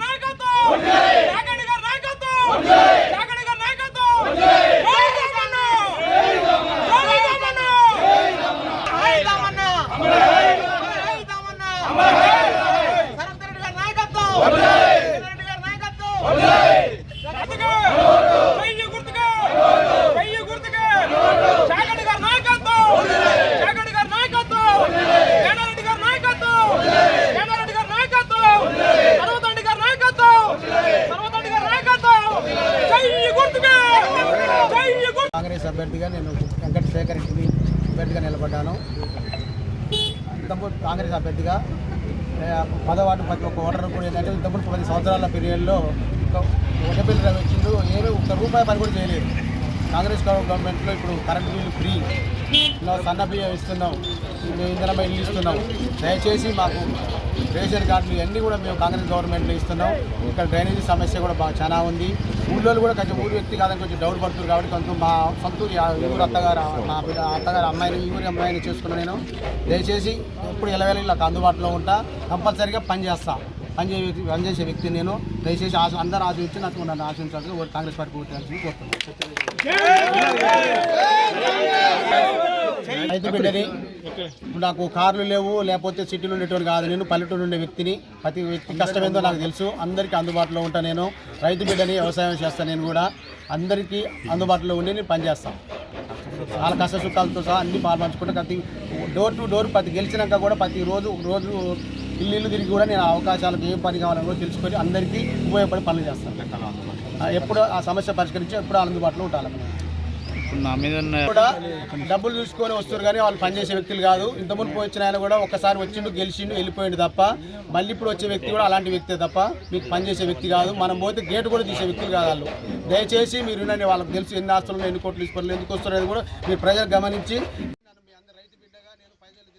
నాయకత్వం కాంగ్రెస్ అభ్యర్థిగా నేను వెంకట శేఖర్ అభ్యర్థిగా నిలబడ్డాను. ఇంతకుముందు కాంగ్రెస్ అభ్యర్థిగా పదవాటు ప్రతి ఒక్క ఓటర్ కూడా ఏంటంటే ఇంతకుముందు పది సంవత్సరాల పీరియడ్లో ఒక ఒక బిల్లు వచ్చిండు. ఏమీ ఒక్క రూపాయి పని కూడా చేయలేదు. కాంగ్రెస్ గవర్నమెంట్లో ఇప్పుడు కరెంట్ బిల్లు ఫ్రీ. ఇలా సన్న బియ్యం ఇస్తున్నాం. మేము ఇల్లు ఇస్తున్నాం? దయచేసి మాకు రేషన్ కార్డులు ఇవన్నీ కూడా మేము కాంగ్రెస్ గవర్నమెంట్లో ఇస్తున్నాం. ఇక్కడ డ్రైనేజీ సమస్య కూడా బాగా చాలా ఉంది. ఊళ్ళో కూడా కొంచెం ఊరు వ్యక్తి కాదని కొంచెం డౌట్ పడుతుంది కాబట్టి కొంచెం మా సొంతూరు ఊరు అత్తగారు మా అత్తగారు అమ్మాయిని ఈ ఊరి అమ్మాయిని చేసుకున్నాను నేను. దయచేసి ఎప్పుడు ఎలవేళ ఇలా అందుబాటులో ఉంటా. కంపల్సరీగా పనిచేస్తాను పనిచే పనిచేసే వ్యక్తి పనిచేసే నేను దయచేసి ఆశ అందరూ ఆశించి నాకు నన్ను ఆశించాల్సి కాంగ్రెస్ పార్టీ ఓటాల్సి కోరుతున్నాను. రైతు బిడ్డని ఇప్పుడు నాకు కార్లు లేవు లేకపోతే సిటీలో ఉండేటువంటి కాదు నేను పల్లెటూరు ఉండే వ్యక్తిని ప్రతి వ్యక్తి కష్టం ఏందో నాకు తెలుసు. అందరికీ అందుబాటులో ఉంటా నేను. రైతు బిడ్డని వ్యవసాయం చేస్తాను నేను కూడా. అందరికీ అందుబాటులో ఉండి నేను పనిచేస్తాను చాలా కష్ట సుఖాలతో సహా అన్ని పాల్పంచుకుంటా ప్రతి డోర్ టు డోర్ ప్రతి గెలిచినాక కూడా ప్రతి రోజు రోజు ఇల్లు తిరిగి కూడా నేను అవకాశాలు ఏం పని కావాలని కూడా తెలుసుకొని అందరికీ ఉపయోగపడే పనులు చేస్తాను. ఎప్పుడు ఆ సమస్య పరిష్కరించి ఎప్పుడు అందుబాటులో ఉంటాను. కూడా డబ్బులు చూసుకొని వస్తారు కానీ వాళ్ళు పనిచేసే వ్యక్తులు కాదు. ఇంతకుముందు వచ్చిన ఆయన కూడా ఒకసారి వచ్చిండు గెలిచిండు వెళ్ళిపోయిండు తప్ప మళ్ళీ ఇప్పుడు వచ్చే వ్యక్తి కూడా అలాంటి వ్యక్తే తప్ప మీకు పనిచేసే వ్యక్తి కాదు. మనం పోతే గేట్ కూడా తీసే వ్యక్తులు కాదు వాళ్ళు. దయచేసి మీరు వినండి వాళ్ళకి తెలుసు ఎన్ని ఆస్తులు ఎన్ని కోట్లు తీసుకోవాలి ఎందుకు వస్తున్నారు కూడా మీరు ప్రజలు గమనించి నేను పైసలు